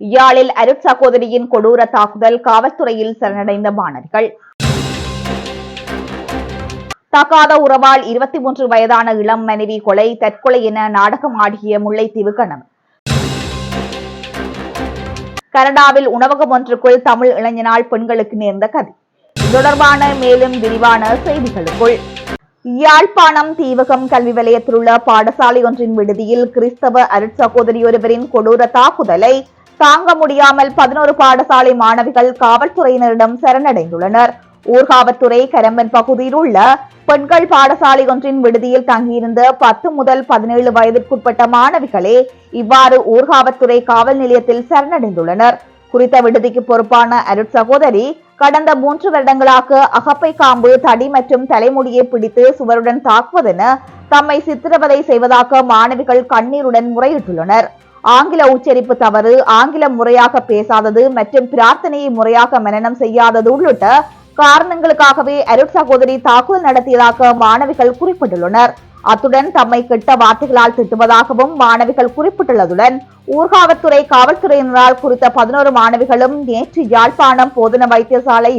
யாழில் அருட் சகோதரியின் கொடூர தாக்குதல் காவல்துறையில் சரணடைந்த மாணவிகள். தகாத உறவால் இருபத்தி மூன்று வயதான இளம் மனைவி கொலை தற்கொலை என நாடகம் ஆடிய முல்லைத்தீவு கணவன் கனடாவில் உணவகம் ஒன்றுக்குள் தமிழ் இளைஞனால் பெண்களுக்கு நேர்ந்த கதை. தொடர்பான மேலும் விரிவான செய்திகளுக்குள். யாழ்ப்பாணம் தீவகம் கல்வி வலயத்தில் உள்ள பாடசாலை ஒன்றின் விடுதியில் கிறிஸ்தவ அருட்சகோதரி ஒருவரின் கொடூர தாக்குதலை தாங்க முடியாமல் பதினோரு பாடசாலை மாணவிகள் காவல்துறையினரிடம் சரணடைந்துள்ளனர். ஊர்காவத்துறை கரம்பன் பகுதியில் உள்ள பெண்கள் பாடசாலை ஒன்றின் விடுதியில் தங்கியிருந்த பத்து முதல் பதினேழு வயதிற்குட்பட்ட மாணவிகளே இவ்வாறு ஊர்காவத்துறை காவல் நிலையத்தில் சரணடைந்துள்ளனர். குறித்த விடுதிக்கு பொறுப்பான அருட் சகோதரி கடந்த மூன்று வருடங்களாக அகப்பை காம்பு தடி மற்றும் தலைமுடியை பிடித்து சுவருடன் தாக்குவதென தம்மை சித்திரவதை செய்வதாக மாணவிகள் கண்ணீருடன் முறையிட்டுள்ளனர். ஆங்கில உச்சரிப்பு தவறு ஆங்கிலம் முறையாக பேசாதது மற்றும் பிரார்த்தனையை முறையாக மனநம் செய்யாதது உள்ளிட்ட காரணங்களுக்காகவே அருட் சகோதரி தாக்குதல் நடத்தியதாக மாணவிகள் குறிப்பிட்டுள்ளனர். அத்துடன் தம்மை கெட்ட வார்த்தைகளால் திட்டுவதாகவும் மாணவிகள் குறிப்பிட்டுள்ளதுடன் ஊர்காவத்துறை காவல்துறையினரால் குறித்த பதினோரு மாணவிகளும் நேற்று யாழ்ப்பாணம் போதன வைத்தியசாலை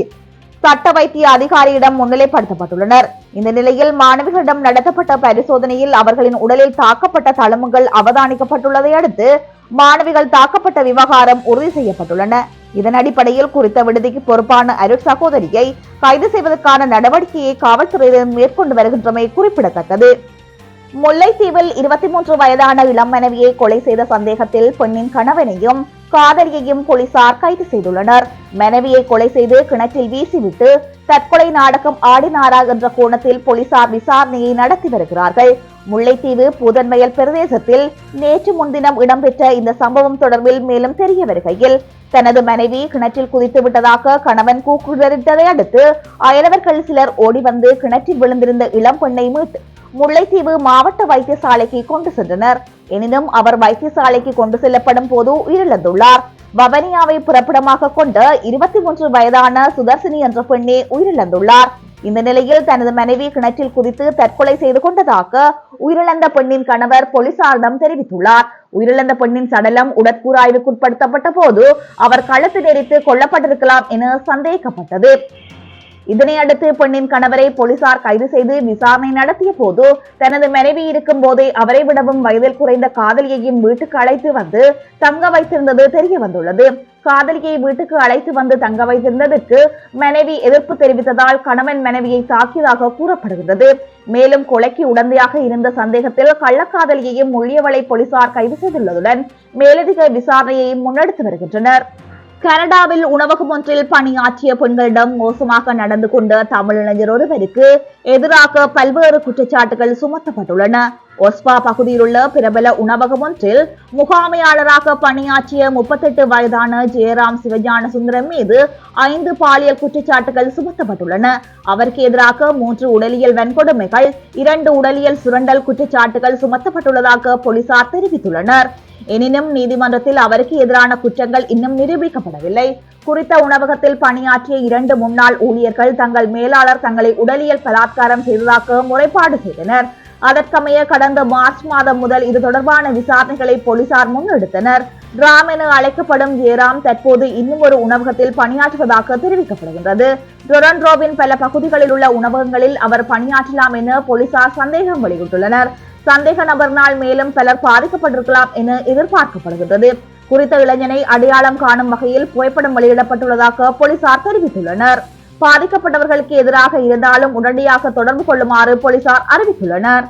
சட்ட வைத்திய அதிகாரியிடம் முன்னிலைப்படுத்தப்பட்டுள்ளனர். இந்த நிலையில் மாணவிகளிடம் நடத்தப்பட்ட பரிசோதனையில் அவர்களின் உடலில் தாக்கப்பட்ட தழும்புகள் அவதானிக்கப்பட்டுள்ளதை அடுத்து மாணவிகள் தாக்கப்பட்ட விவகாரம் உறுதி செய்யப்பட்டுள்ளன. இதன் அடிப்படையில் குறித்த விடுதிக்கு பொறுப்பான அருட் சகோதரியை கைது செய்வதற்கான நடவடிக்கையை காவல்துறையினர் மேற்கொண்டு வருகின்றமை குறிப்பிடத்தக்கது. முல்லைத்தீவில் இருபத்தி மூன்று வயதான இளம் மனைவியை கொலை செய்த சந்தேகத்தில் பெண்ணின் கணவனையும் காதலியையும் போலீசார் கைது செய்துள்ளனர். மனைவியை கொலை செய்து கிணற்றில் வீசிவிட்டு தற்கொலை நாடகம் ஆடினாரா என்ற கோணத்தில் போலீசார் விசாரணையை நடத்தி வருகிறார்கள். முல்லைத்தீவு புதன்மயல் பிரதேசத்தில் நேற்று முன்தினம் இடம்பெற்ற இந்த சம்பவம் தொடர்பில் மேலும் தெரிய வருகையில் தனது மனைவி கிணற்றில் குதித்து விட்டதாக கணவன் கூக்குரலிட்டதை அடுத்து அயலவர்கள் சிலர் ஓடி வந்து கிணற்றில் விழுந்திருந்த இளம் பெண்ணை மீட்டு முல்லைத்தீவு மாவட்ட வைத்தியசாலைக்கு கொண்டு சென்றனர். எனினும் அவர் வைத்தியசாலைக்கு கொண்டு செல்லப்படும் போது உயிரிழந்துள்ளார். வவனியாவை புறப்படமாக கொண்ட இருபத்தி மூன்று வயதான சுதர்சினி என்ற பெண்ணே உயிரிழந்துள்ளார். இந்த நிலையில் தனது மனைவி கிணற்றில் குதித்து தற்கொலை செய்து கொண்டதாக உயிரிழந்த பெண்ணின் கணவர் போலீசாரிடம் தெரிவித்துள்ளார். உயிரிழந்த பெண்ணின் சடலம் உடற்கூறாய்வுக்குட்படுத்தப்பட்ட போது அவர் களத்தில் எரித்து கொல்லப்பட்டிருக்கலாம் என சந்தேகிக்கப்பட்டது இதனையடுத்து பெண்ணின் கணவரை போலீசார் கைது செய்து விசாரணை நடத்திய போது தனது மனைவி இருக்கும் போதே அவரை விடவும் வயதில் குறைந்த காதலியையும் வீட்டுக்கு அழைத்து வந்து தங்க வைத்திருந்தது தெரிய வந்துள்ளது. காதலியை வீட்டுக்கு அழைத்து வந்து தங்க வைத்திருந்ததற்கு மனைவி எதிர்ப்பு தெரிவித்ததால் கணவன் மனைவியை தாக்கியதாக கூறப்படுகிறது மேலும் கொலைக்கு உடந்தையாக இருந்த சந்தேகத்தில் கள்ளக்காதலியையும் முள்ளியவளை போலீசார் கைது செய்துள்ளதுடன் மேலதிக விசாரணையையும் முன்னெடுத்து வருகின்றனர். கனடாவில் உணவகம் ஒன்றில் பணியாற்றிய பெண்களிடம் மோசமாக நடந்து கொண்ட தமிழ் இளைஞர் ஒருவருக்கு எதிராக பல்வேறு குற்றச்சாட்டுகள் சுமத்தப்பட்டுள்ளன. ஒஸ்பா பகுதியில் உள்ள பிரபல உணவகம் ஒன்றில் முகாமையாளராக பணியாற்றிய முப்பத்தெட்டு வயதான ஜெயராம் சிவஞான சுந்தரம் மீது ஐந்து பாலியல் குற்றச்சாட்டுகள் சுமத்தப்பட்டுள்ளன. அவருக்கு எதிராக மூன்று உடலியல் வன்கொடுமைகள் இரண்டு உடலியல் சுரண்டல் குற்றச்சாட்டுகள் சுமத்தப்பட்டுள்ளதாக போலீசார் தெரிவித்துள்ளனர். எனினும் நீதிமன்றத்தில் அவருக்கு எதிரான குற்றங்கள் இன்னும் நிரூபிக்கப்படவில்லை. குறித்த உணவகத்தில் பணியாற்றிய இரண்டு முன்னாள் ஊழியர்கள் தங்கள் மேலாளர் தங்களை உடலியல் பலாத்காரம் செய்ததாக முறைப்பாடு செய்தனர். அதற்கமைய கடந்த மார்ச் மாதம் முதல் இது தொடர்பான விசாரணைகளை போலீசார் முன்னெடுத்தனர். ராம் என அழைக்கப்படும் ஜெயராம் தற்போது இன்னும் ஒரு உணவகத்தில் பணியாற்றுவதாக தெரிவிக்கப்படுகின்றது. டொரண்டோவின் பல பகுதிகளில் உள்ள உணவகங்களில் அவர் பணியாற்றலாம் என போலீசார் சந்தேகம் வெளியிட்டுள்ளனர். சந்தேக நபர்னால் மேலும் பலர் பாதிக்கப்பட்டிருக்கலாம் என எதிர்பார்க்கப்படுகின்றது. குறித்த இளைஞனை அடையாளம் காணும் வகையில் புகைப்படம் வெளியிடப்பட்டுள்ளதாக போலீசார் தெரிவித்துள்ளனர். பாதிக்கப்பட்டவர்களுக்கு எதிராக இருந்தாலும் உடனடியாக தொடர்பு கொள்ளுமாறு போலீசார் அறிவித்துள்ளனர்.